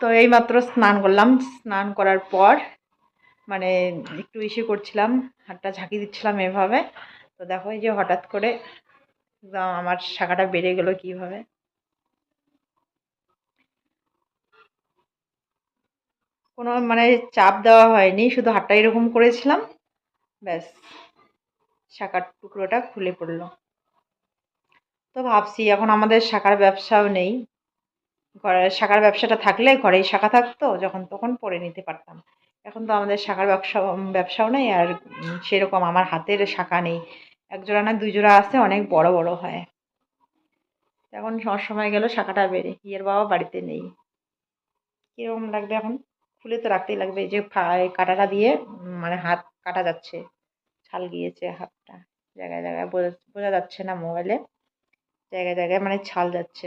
তো এইমাত্র স্নান করলাম। স্নান করার পর মানে একটু ইসে করছিলাম, হাতটা ঝাঁকি দিচ্ছিলাম এভাবে। তো দেখো এই যে হঠাৎ করে একদম আমার শাখাটা বেড়ে গেল কীভাবে। কোনো মানে চাপ দেওয়া হয়নি, শুধু হাতটা এরকম করেছিলাম, ব্যাস শাখার টুকরোটা খুলে পড়ল। তো ভাবছি এখন আমাদের শাখার ব্যবসাও নেই। শাখার ব্যবসাটা থাকলে ঘরেই শাখা থাকতো, যখন তখন পরে নিতে পারতাম। এখন তো আমাদের শাখার ব্যবসা ব্যবসাও নেই আর সেরকম আমার হাতের শাখা নেই। এক জোড়া না দুই জোড়া আছে, অনেক বড় বড় হয়। এখন সময় গেল শাখাটা বেড়ে ইয়ের বাবা বাড়িতে নেই। কীরকম লাগবে এখন? খুলে তো রাখতেই লাগবে যে কাঁটাটা দিয়ে মানে হাত কাটা যাচ্ছে। ছাল গিয়েছে হাতটা, জায়গায় জায়গায়, বোঝা বোঝা যাচ্ছে না মোবাইলে। জায়গায় জায়গায় মানে ছাল যাচ্ছে।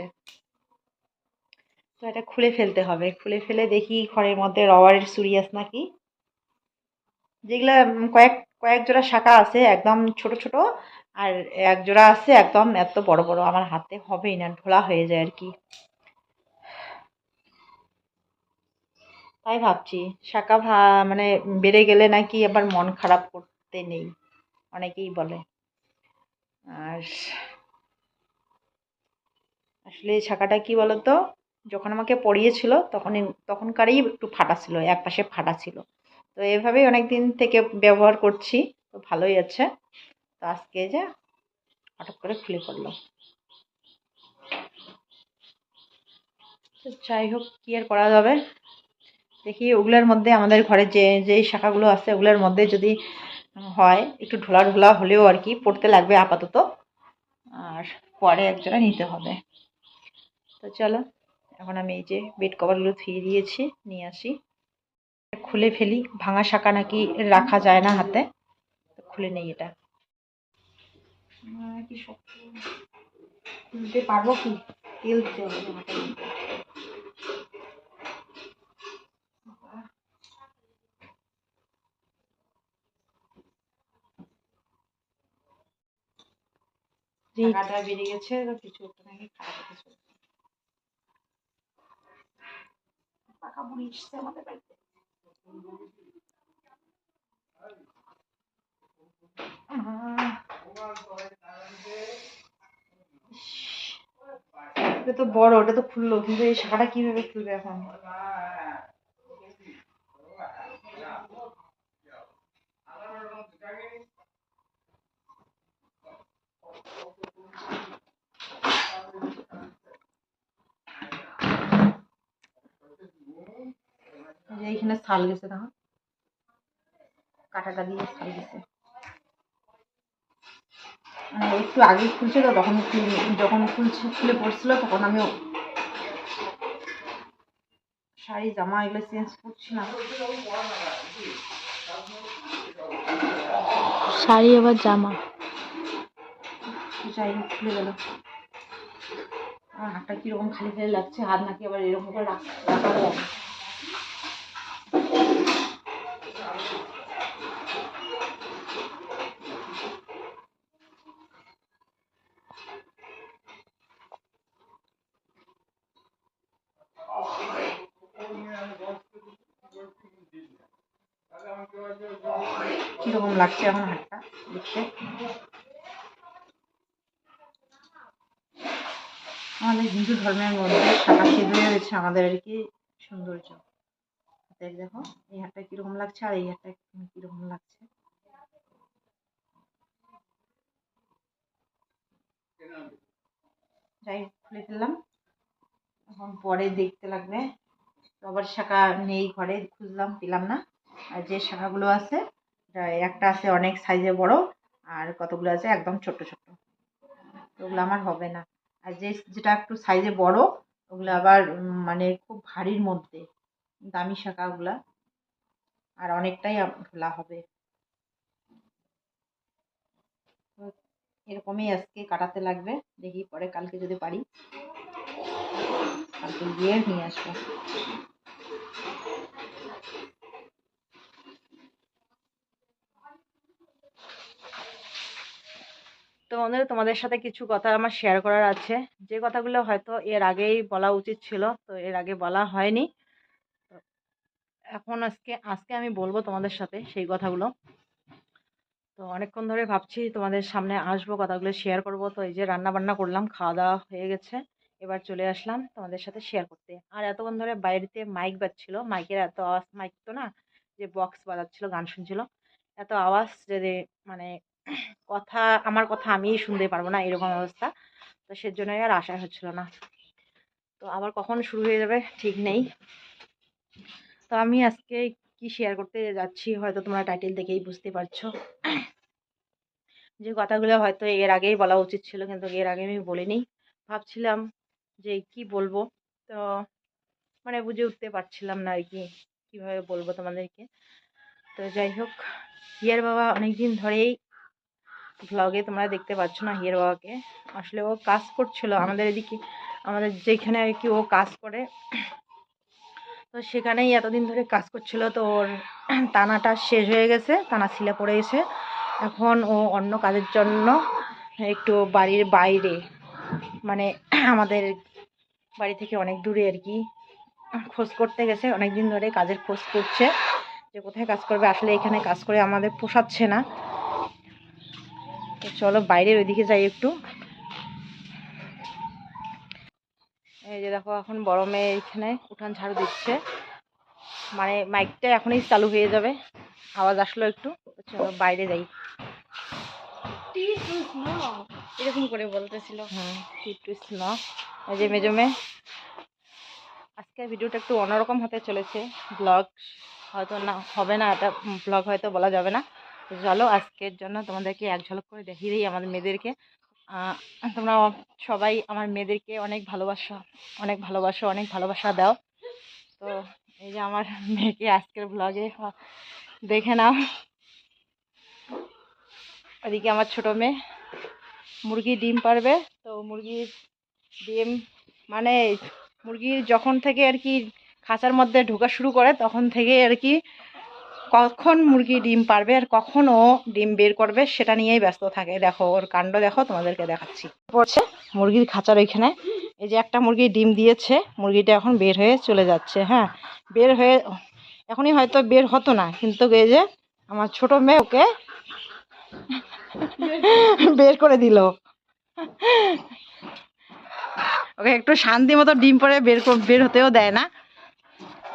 তো এটা খুলে ফেলতে হবে। খুলে ফেলে দেখি ঘরের মধ্যে রবারের সুরিয়াস নাকি? যেগুলা কয়েক কয়েক জোড়া শাখা আছে, একদম ছোট ছোট, আর এক জোড়া আছে একদম এত বড় বড়। আমার হাতে হবেই না, ঢোলা হয়ে যায় আর কি। তাই ভাবছি, শাখা ভা মানে বেড়ে গেলে নাকি আবার মন খারাপ করতে নেই, অনেকেই বলে। আর আসলে শাখাটা কি বলতো? যখন আমাকে পড়িয়েছিল তখন তখনকারই একটু ফাটা ছিল এক পাশে ফাটা ছিল। তো এভাবেই অনেক দিন থেকে ব্যবহার করছি, তো ভালোই আছে। তো আজকে যে হঠাৎ করে খুলে পড়ল। যাই হোক, কী আর করা যাবে? দেখি ওগুলোর মধ্যে আমাদের ঘরে যে, যেই শাখাগুলো আছে, ওগুলোর মধ্যে যদি হয়, একটু ঢোলা ঢোলা হলেও আর কি পড়তে লাগবে আপাতত। আর পরে একজোড়া নিতে হবে। তো চলো। এখন আমি এই যে বেড কভারগুলো ধুয়ে দিয়েছি নিয়ে আসি। খুলে ফেলি ভাঙা শাখা নাকি রাখা যায় না হাতে খুলে নেই এটা। আহ, কি শক্ত। খুলতে পারব কি? তেল দিতে হবে হাতের টাকাটা বেড়ে গেছে কিছু একটা নাকি খারাপ হতে আমাদের বাড়িতে। এটা তো বড় ওটা তো খুললো কিন্তু এই শাখাটা কীভাবে খুলবে এখন? এইখানে ছাল গেছে দেখো। কাটাটা দিয়ে ছাল গেছে। মানে একটু আগে খুলছে তো তখন যখন খুলছে খুলে পড়ছিল তখন আমি শাড়ি জামা এগুলো চেঞ্জ করছি না শাড়ি আবার জামা। যাই হোক খুলে গেল। আমার হাতটা কীরকম খালি খালি লাগছে হাত নাকি আবার এরকম করে রাখ- রাখা যায়। কীরকম লাগছে এখন হাতটা দেখতে। আমাদের হিন্দু ধর্মের মধ্যে শাখা সিঁদুরে রয়েছে আমাদের আর কি সৌন্দর্য। দেখো এই হাতটা কীরকম লাগছে আর এই হাতটা কীরকম লাগছে। যাই খুলে ফেললাম। এখন পরে দেখতে লাগবে। রবার শাখা নেই ঘরে, খুঁজলাম, পেলাম না। আর যে শাখাগুলো আছে একটা আছে অনেক সাইজে বড়, আর কতগুলো আছে একদম ছোট ছোট ওগুলো আমার হবে না। আর যে যেটা একটু সাইজে বড়, ওগুলো আবার মানে খুব ভারীর মধ্যে, দামি শাখা ওগুলা। আর অনেকটাই ঢোলা হবে। এরকমই আজকে কাটাতে লাগবে। দেখি পরে কালকে যদি পারি, কালকে গিয়ে নিয়ে আসব। তো বন্ধুরা, তোমাদের সাথে কিছু কথা আমার শেয়ার করার আছে। যে কথাগুলো হয়তো এর আগেই বলা উচিত ছিল, তো এর আগে বলা হয়নি। এখন আজকে আজকে আমি বলব তোমাদের সাথে সেই কথাগুলো। তো অনেকক্ষণ ধরে ভাবছি তোমাদের সামনে আসব, কথাগুলো শেয়ার করব। তো এই যে রান্না বান্না করলাম খাওয়া দাওয়া হয়ে গেছে। এবার চলে আসলাম তোমাদের সাথে শেয়ার করতে। আর এতক্ষণ ধরে বাইরেতে মাইক বাজছিল। মাইকের এত আওয়াজ মাইক তো না, যে বক্স বাজাচ্ছিল, গান শুনছিল। এত আওয়াজ যে মানে কথা, আমার কথা আমিই শুনতে পারব না, এরকম অবস্থা। তো সেজন্যই আর আশা হচ্ছিল না। তো আবার কখন শুরু হয়ে যাবে ঠিক নেই। তো আমি আজকে কি শেয়ার করতে যাচ্ছি হয়তো তোমরা টাইটেল দেখেই বুঝতে পারছ। যে কথাগুলো হয়তো এর আগেই বলা উচিত ছিল, কিন্তু এর আগে আমি বলিনি। ভাবছিলাম যে কি বলব? তো মানে বুঝে উঠতে পারছিলাম না আর কি, কীভাবে বলব তোমাদেরকে। তো যাই হোক হিয়ার বাবা অনেক দিন ধরেই ব্লগে তোমরা দেখতে পাচ্ছ না হিয়ার বাবাকে। আসলে ও কাজ করছিল আমাদের এদিকে, আমাদের যেখানে আর কি ও কাজ করে। তো সেখানেই এতদিন ধরে কাজ করছিল, তো ওর টানাটা শেষ হয়ে গেছে, টানা ছিলে পড়ে গেছে। এখন ও অন্য কাজের জন্য একটু বাড়ির বাইরে মানে আমাদের বাড়ি থেকে অনেক দূরে আর কি, খোঁজ করতে গেছে। অনেক দিন ধরে কাজের খোঁজ করছে যে কোথায় কাজ করবে। আসলে এখানে কাজ করে আমাদের পোষাচ্ছে না। তো চলো বাইরের ওইদিকে যাই একটু। এই যে দেখো এখন বড় মেয়ে এখানে উঠান ঝাড়ু দিচ্ছে। মানে মাইকটা এখনই চালু হয়ে যাবে। আওয়াজ আসলো একটু চলো বাইরে যাই। এরকম করে বলতেছিল। হুম এই যে মেজো মেয়ে আজকের ভিডিওটা একটু অন্যরকম হতে চলেছে। ব্লগ হয়তো না হবে না এটা ব্লগ হয়তো বলা যাবে না। তো চলো আজকের জন্য তোমাদেরকে এক ঝলক করে দেখিয়ে দিই আমাদের মেয়েদেরকে। তোমরা সবাই আমার মেয়েদেরকে অনেক ভালোবাসা, অনেক ভালোবাসো, অনেক ভালোবাসা দাও। তো এই যে আমার মেয়েকে আজকের ব্লগে দেখে নাও। ওদিকে আমার ছোটো মেয়ে মুরগি ডিম পারবে। তো মুরগির ডিম মানে মুরগি যখন থেকে আর কি খাঁচার মধ্যে ঢোকা শুরু করে তখন থেকে আর কি কখন মুরগি ডিম পারবে আর কখন ও ডিম বের করবে সেটা নিয়েই ব্যস্ত থাকে। দেখো, ওর কাণ্ড দেখো, তোমাদেরকে দেখাচ্ছি। পড়ছে মুরগির খাঁচার ওইখানে। এই যে একটা মুরগি ডিম দিয়েছে, মুরগিটা এখন বের হয়ে চলে যাচ্ছে হ্যাঁ। বের হয়ে, এখনই হয়তো বের হতো না, কিন্তু এই যে আমার ছোট মেয়ে ওকে বের করে দিল। ওকে একটু শান্তি মতো ডিম পরে বের বের হতেও দেয় না।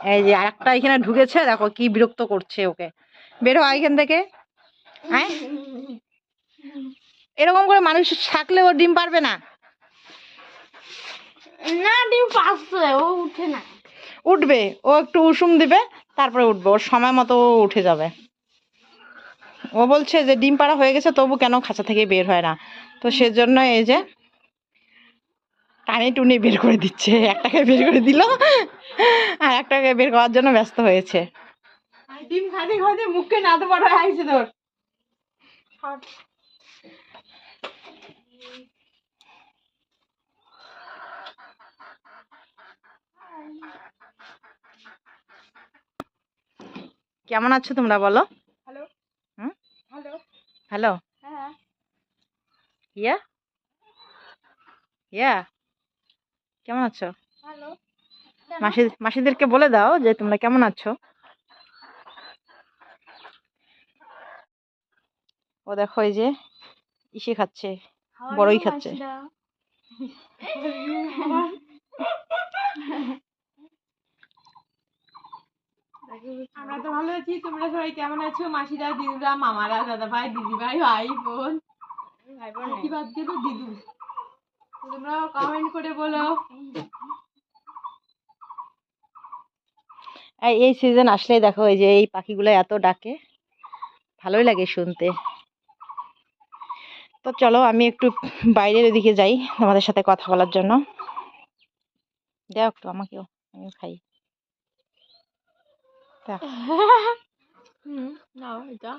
এই যে আরেকটা এখানে ঢুকেছে দেখো কি বিরক্ত করছে ওকে। বের এখান থেকে। হ্যাঁ এরকম করে মানুষ থাকলে ও ডিম পারবে না। না ডিম পাচ্ছে ও উঠে না। উঠবে ও একটু উষুম দিবে তারপরে উঠবে ওর সময় মতো ও উঠে যাবে। ও বলছে যে ডিম পাড়া হয়ে গেছে তবু কেন খাঁচা থেকে বের হয় না? তো সেজন্য এই যে টানি টুনি বের করে দিচ্ছে একটাকে বের করে দিল আর একটাকে বের করার জন্য ব্যস্ত হয়েছে। ডিম মুখে না তো বড় আইছে তোর। কেমন আছো তোমরা বলো? হ্যালো। হুম? হ্যালো। হ্যালো। হ্যাঁ। ইয়া ইয়া কেমন আছো? মাসি মাসিদেরকে বলে দাও যে তোমরা কেমন আছো? ও দেখো এই যে ইসে খাচ্ছে বড়ই খাচ্ছে। আমরা তো ভালো আছি তোমরা সবাই কেমন আছো? মাসিরা দিদুরা মামারা দাদা ভাই দিদি ভাই ভাই বোন ভাই বোন কি বাদ দিয়ে তো দিদু। তোমরা কমেন্ট করে বলো। এই এই সিজন আসলেই দেখো এই যে এই পাখিগুলো এত ডাকে ভালোই লাগে শুনতে। তো চলো আমি একটু বাইরের ওদিকে যাই তোমাদের সাথে কথা বলার জন্য। দাও একটু আমাকেও আমিও খাই। নাও এটা।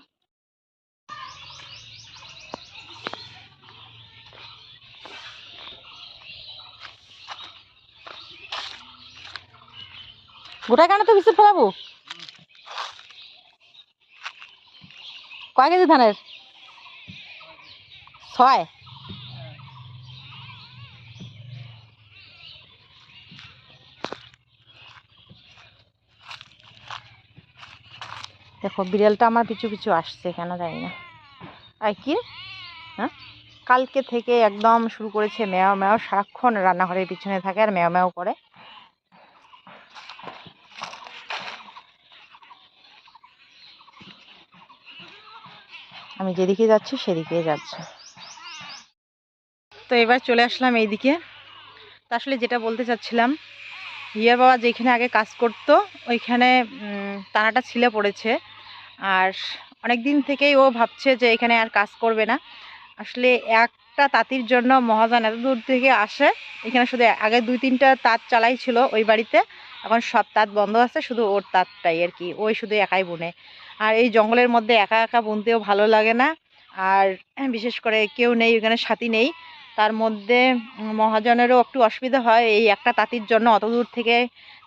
গোটা কেন তো বিস্কুট ফেলাবো? কয় কেজি ধানের? ছয়? দেখো, বিড়ালটা আমার পিছু পিছু আসছে কেন জানি না। আর কি হ্যাঁ? কালকে থেকে একদম শুরু করেছে মেয়া মেয়া সারাক্ষণ রান্নাঘরের পিছনে থাকে আর মেয়া মেয়াও করে। আমি যেদিকে যাচ্ছি, সেদিকে যাচ্ছে। তো এবার চলে আসলাম এইদিকে। তো আসলে যেটা বলতে চাচ্ছিলাম, হিয়ার বাবা যেখানে আগে কাজ করতো, ওইখানে তানাটা ছিলে পড়েছে। আর অনেক দিন থেকেই ও ভাবছে যে এখানে আর কাজ করবে না। আসলে একটা তাঁতির জন্য মহাজন এত দূর থেকে আসে, এখানে শুধু আগে দুই তিনটা তাঁত চালাই ছিল ওই বাড়িতে, এখন সব তাঁত বন্ধ আছে, শুধু ওর তাঁতটাই আর কি, ওই শুধু একাই বুনে। আর এই জঙ্গলের মধ্যে একা একা বুনতেও ভালো লাগে না। আর বিশেষ করে কেউ নেই, ওখানে সাথী নেই। তার মধ্যে মহাজনেরও একটু অসুবিধা হয়। এই একটা তাঁতির জন্য অত দূর থেকে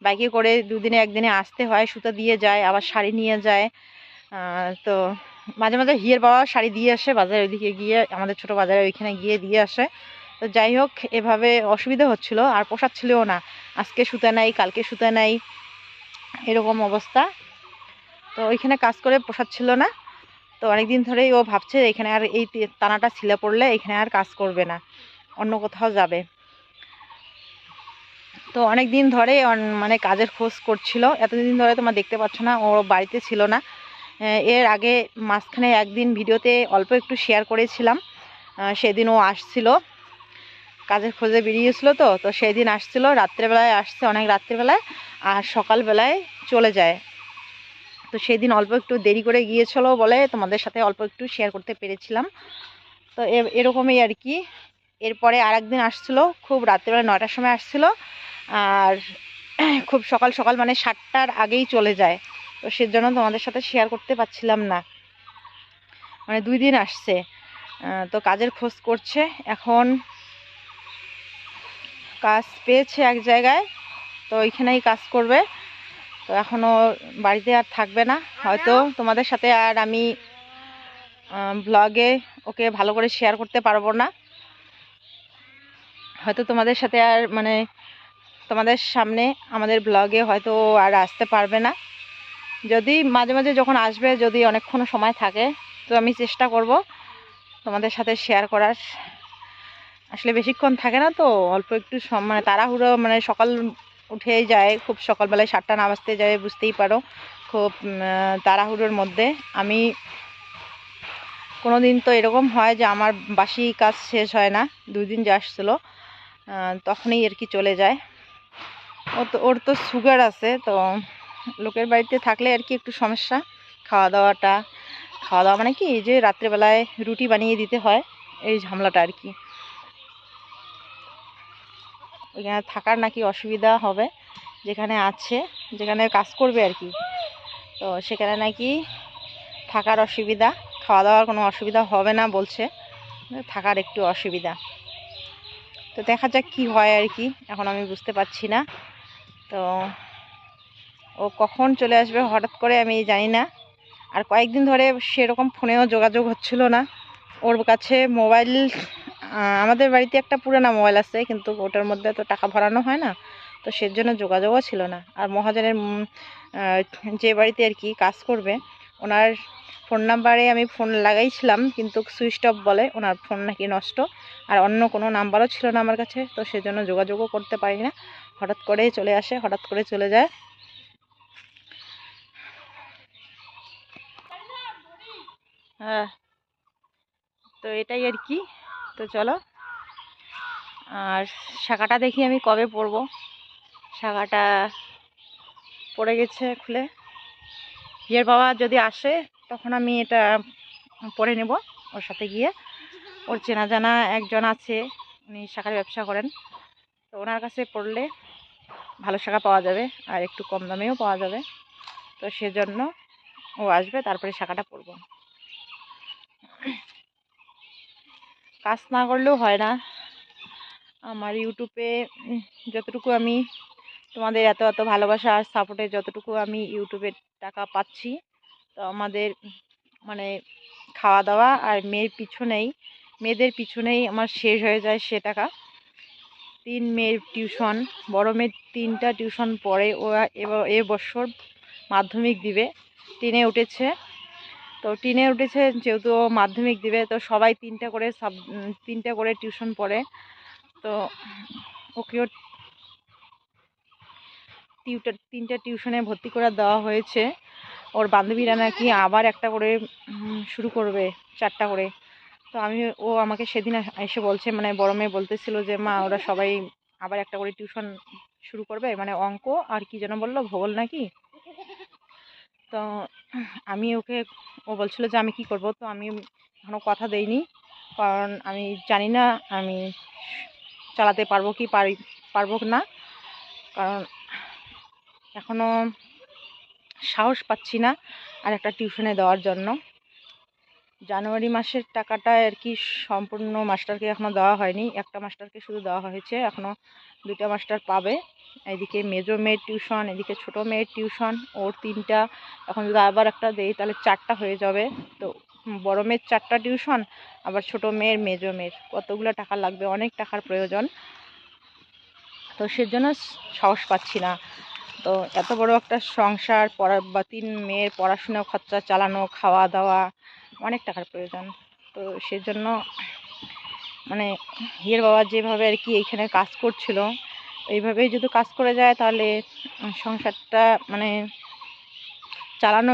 বাইকে করে দুদিনে একদিনে আসতে হয়, সুতো দিয়ে যায়, আবার শাড়ি নিয়ে যায়। তো মাঝে মাঝে হিয়ের বাবা শাড়ি দিয়ে আসে, বাজারে ওইদিকে গিয়ে, আমাদের ছোট বাজারে ওইখানে গিয়ে দিয়ে আসে। তো যাই হোক, এভাবে অসুবিধা হচ্ছিল, আর পোষাচ্ছিলও না। আজকে সুতা নাই, কালকে সুতা নাই, এরকম অবস্থা। তো ওইখানে কাজ করে পোষাচ্ছিল না। তো অনেকদিন ধরেই ও ভাবছে এখানে আর এই তে- টানাটা ছিলে পড়লে এখানে আর কাজ করবে না, অন্য কোথাও যাবে। তো অনেক দিন ধরে মানে কাজের খোঁজ করছিল। এতদিন ধরে তোমার দেখতে পাচ্ছ না, ও বাড়িতে ছিল না। এর আগে মাঝখানে একদিন ভিডিওতে অল্প একটু শেয়ার করেছিলাম। সেদিন ও আসছিল। কাজের খোঁজে বেরিয়েছিল তো তো সেই দিন আসছিল। রাত্রেবেলায় আসছে, অনেক রাত্রেবেলায়, আর সকালবেলায় চলে যায়। তো সেই দিন অল্প একটু দেরি করে গিয়েছিল বলে তোমাদের সাথে অল্প একটু শেয়ার করতে পেরেছিলাম। তো এরকমই আর কি। এরপরে আর একদিন আসছিল, খুব রাত্রেবেলা নয়টার সময় আসছিল। আর খুব সকাল সকাল মানে সাতটার আগেই চলে যায়। তো সেজন্য তোমাদের সাথে শেয়ার করতে পারছিলাম না। মানে দুই দিন আসছে। তো কাজের খোঁজ করছে। এখন কাজ পেয়েছে এক জায়গায়। তো ওইখানেই কাজ করবে। তো এখনও বাড়িতে আর থাকবে না। হয়তো তোমাদের সাথে আর আমি ব্লগে ওকে ভালো করে শেয়ার করতে পারব না। হয়তো তোমাদের সাথে আর মানে তোমাদের সামনে আমাদের ব্লগে হয়তো আর আসতে পারবে না। যদি মাঝে মাঝে যখন আসবে, যদি অনেকক্ষণ সময় থাকে, তো আমি চেষ্টা করব তোমাদের সাথে শেয়ার করার। আসলে বেশিক্ষণ থাকে না তো, অল্প একটু মানে তাড়াহুড়ো মানে সকাল উঠেই যায়, খুব সকালবেলায় সাতটা না বাজতে যায়, বুঝতেই পারো। খুব তাড়াহুড়োর মধ্যে। আমি কোনো দিন তো এরকম হয় যে আমার বাসি কাজ শেষ হয় না, দুই দিন যে আসছিল তখনই আর কি চলে যায়। ও তো, ওর তো সুগার আছে, তো লোকের বাড়িতে থাকলে আর কি একটু সমস্যা। খাওয়া দাওয়াটা খাওয়া দাওয়া মানে কি যে রাত্রেবেলায় রুটি বানিয়ে দিতে হয়, এই ঝামেলাটা আর কি। ওইখানে থাকার নাকি অসুবিধা হবে, যেখানে আছে, যেখানে কাজ করবে আর কি। তো সেখানে নাকি থাকার অসুবিধা খাওয়া দাওয়ার কোনো অসুবিধা হবে না বলছে, থাকার একটু অসুবিধা। তো দেখা যাক কি হয় আর কি, এখন আমি বুঝতে পারছি না। তো ও কখন চলে আসবে হঠাৎ করে আমি জানি না। আর কয়েকদিন ধরে সেরকম ফোনেও যোগাযোগ হচ্ছিল না। ওর কাছে মোবাইল আমাদের বাড়িতে একটা পুরানো মোবাইল আছে, কিন্তু ওটার মধ্যে তো টাকা ভরানো হয় না, তো সেজন্য যোগাযোগও ছিল না। আর মহাজনের যে বাড়িতে আর কি কাজ করবে, ওনার ফোন নাম্বারে আমি ফোন লাগাইছিলাম, কিন্তু সুইচ অফ বলে ওনার ফোন নাকি নষ্ট, আর অন্য কোনো নাম্বারও ছিল না আমার কাছে, তো সেজন্য যোগাযোগও করতে পারি না। হঠাৎ করে চলে আসে, হঠাৎ করে চলে যায়। হ্যাঁ তো এটাই আর কি। তো চলো। আর শাখাটা দেখি আমি কবে পরবো। শাখাটা পড়ে গেছে খুলে। বিয়ের বাবা যদি আসে, তখন আমি এটা পরে নেব ওর সাথে গিয়ে। ওর চেনা জানা একজন আছে, উনি শাখার ব্যবসা করেন। তো ওনার কাছে পড়লে ভালো শাখা পাওয়া যাবে আর একটু কম দামেও পাওয়া যাবে। তো সেজন্য ও আসবে, তারপরে শাখাটা পরবো। কাজ না করলেও হয় না। আমার ইউটিউবে যতটুকু আমি তোমাদের এত এত ভালোবাসা আর সাপোর্টে যতটুকু আমি ইউটিউবে টাকা পাচ্ছি, তো আমাদের মানে খাওয়া দাওয়া আর মেয়ের পিছনেই, মেয়েদের পিছনেই আমার শেষ হয়ে যায় সে টাকা। তিন মেয়ের টিউশন বড় মেয়ের তিনটা টিউশন পড়ে ও এ বছর মাধ্যমিক দিবে। টেনে উঠেছে। তো টিনে উঠেছে, যেহেতু মাধ্যমিক দিবে, তো সবাই তিনটা করে সাব তিনটা করে টিউশন পড়ে। তো ওকেও টিউটার, তিনটা টিউশনে ভর্তি করে দেওয়া হয়েছে। ওর বান্ধবীরা নাকি আবার একটা করে শুরু করবে, চারটা করে। তো আমি, ও আমাকে সেদিন এসে বলছে মানে বড় মেয়ে বলতেছিল যে, মা, ওরা সবাই আবার একটা করে টিউশন শুরু করবে। মানে অঙ্ক আর কি যেন বলল, ভূগোল নাকি? তো আমি ওকে, ও বলছিল যে আমি কি করব? তো আমি এখনও কথা দেইনি। কারণ আমি জানি না আমি চালাতে পারব কি পারি, পারব না। কারণ এখনও সাহস পাচ্ছি না আর একটা টিউশনে দেওয়ার জন্য। জানুয়ারি মাসের টাকাটা আর কি সম্পূর্ণ মাস্টারকে এখনও দেওয়া হয়নি। একটা মাস্টারকে শুধু দেওয়া হয়েছে। এখনও দুইটা মাস্টার পাবে। এদিকে মেজো মেয়ের টিউশন, এদিকে ছোট মেয়ের টিউশন, ওর তিনটা। এখন যদি আবার একটা দেই, তাহলে চারটা হয়ে যাবে। তো বড় মেয়ের চারটা টিউশন, আবার ছোট মেয়ের মেজো মেয়ের। কতগুলো টাকা লাগবে? অনেক টাকার প্রয়োজন। তো সেজন্য সাহস পাচ্ছি না। তো এত বড় একটা সংসার, পড়া বা তিন মেয়ের পড়াশোনা খরচা চালানো, খাওয়া দাওয়া অনেক টাকার প্রয়োজন। তো সেজন্য মানে হিয়ের বাবা যেভাবে আর কি এইখানে কাজ করছিল, এইভাবেই যদি কাজ করে যায় তাহলে সংসারটা মানে চালানো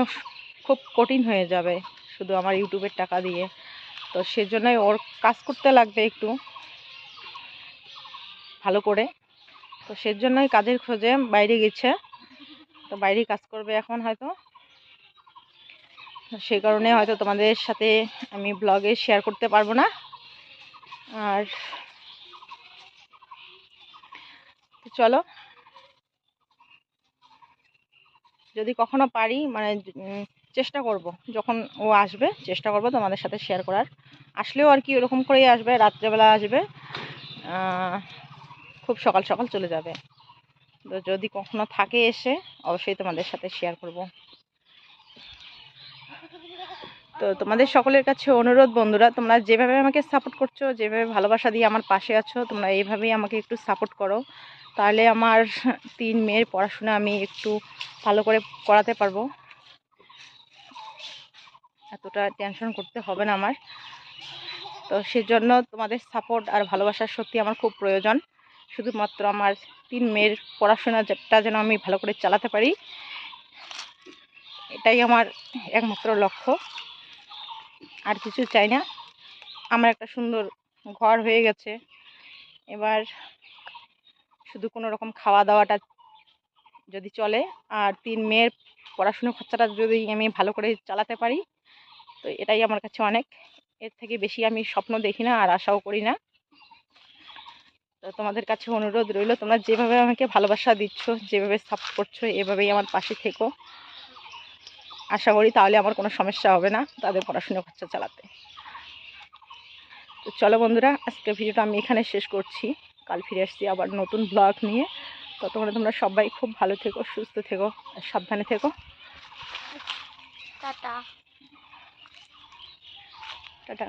খুব কঠিন হয়ে যাবে শুধু আমার ইউটিউবের টাকা দিয়ে। তো সেজন্যই ওর কাজ করতে লাগবে একটু, ভালো করে। তো সেজন্যই কাজের খোঁজে বাইরে গেছে। তো বাইরে কাজ করবে এখন হয়তো। সেই কারণে হয়তো তোমাদের সাথে আমি ব্লগে শেয়ার করতে পারব না। আর চলো। যদি কখনো পারি মানে চেষ্টা করব। যখন ও আসবে, চেষ্টা করব তোমাদের সাথে শেয়ার করার। আসলেও আর কি ওরকম করেই আসবে, রাত্রেবেলা আসবে। খুব সকাল সকাল চলে যাবে। তো যদি কখনো থাকে এসে, অবশ্যই তোমাদের সাথে শেয়ার করব। তো তোমাদের সকলের কাছে অনুরোধ বন্ধুরা, তোমরা যেভাবে আমাকে সাপোর্ট করছ, যেভাবে ভালোবাসা দিয়ে আমার পাশে আছো, তোমরা এইভাবেই আমাকে একটু সাপোর্ট করো। তাহলে আমার তিন মেয়ের পড়াশোনা আমি একটু ভালো করে করাতে পারব। এতটা টেনশন করতে হবে না আমার। তো সেজন্য তোমাদের সাপোর্ট আর ভালোবাসার সত্যি আমার খুব প্রয়োজন। শুধুমাত্র আমার তিন মেয়ের পড়াশোনাটা যেন আমি ভালো করে চালাতে পারি, এটাই আমার একমাত্র লক্ষ্য। আর কিছু চাই না। আমার একটা সুন্দর ঘর হয়ে গেছে। এবার শুধু কোনো রকম খাওয়া দাওয়াটা যদি চলে, আর তিন মেয়ের পড়াশুনোর খরচাটা যদি আমি ভালো করে চালাতে পারি, তো এটাই আমার কাছে অনেক। এর থেকে বেশি আমি স্বপ্ন দেখি না আর আশাও করি না। তো তোমাদের কাছে অনুরোধ রইল, তোমরা যেভাবে আমাকে ভালোবাসা দিচ্ছ, যেভাবে সাপোর্ট করছ, এভাবেই আমার পাশে থেকো। আশা করি তাহলে আমার কোনো সমস্যা হবে না তাদের পড়াশুনো খরচা চালাতে। তো চলো বন্ধুরা আজকে ভিডিওটা আমি এখানে শেষ করছি। কাল ফিরে আসছি আবার নতুন ব্লগ নিয়ে। ততক্ষণে তোমরা সবাই খুব ভালো থেকো সুস্থ থেকো আর সাবধানে থেকো। টাটা। টাটা।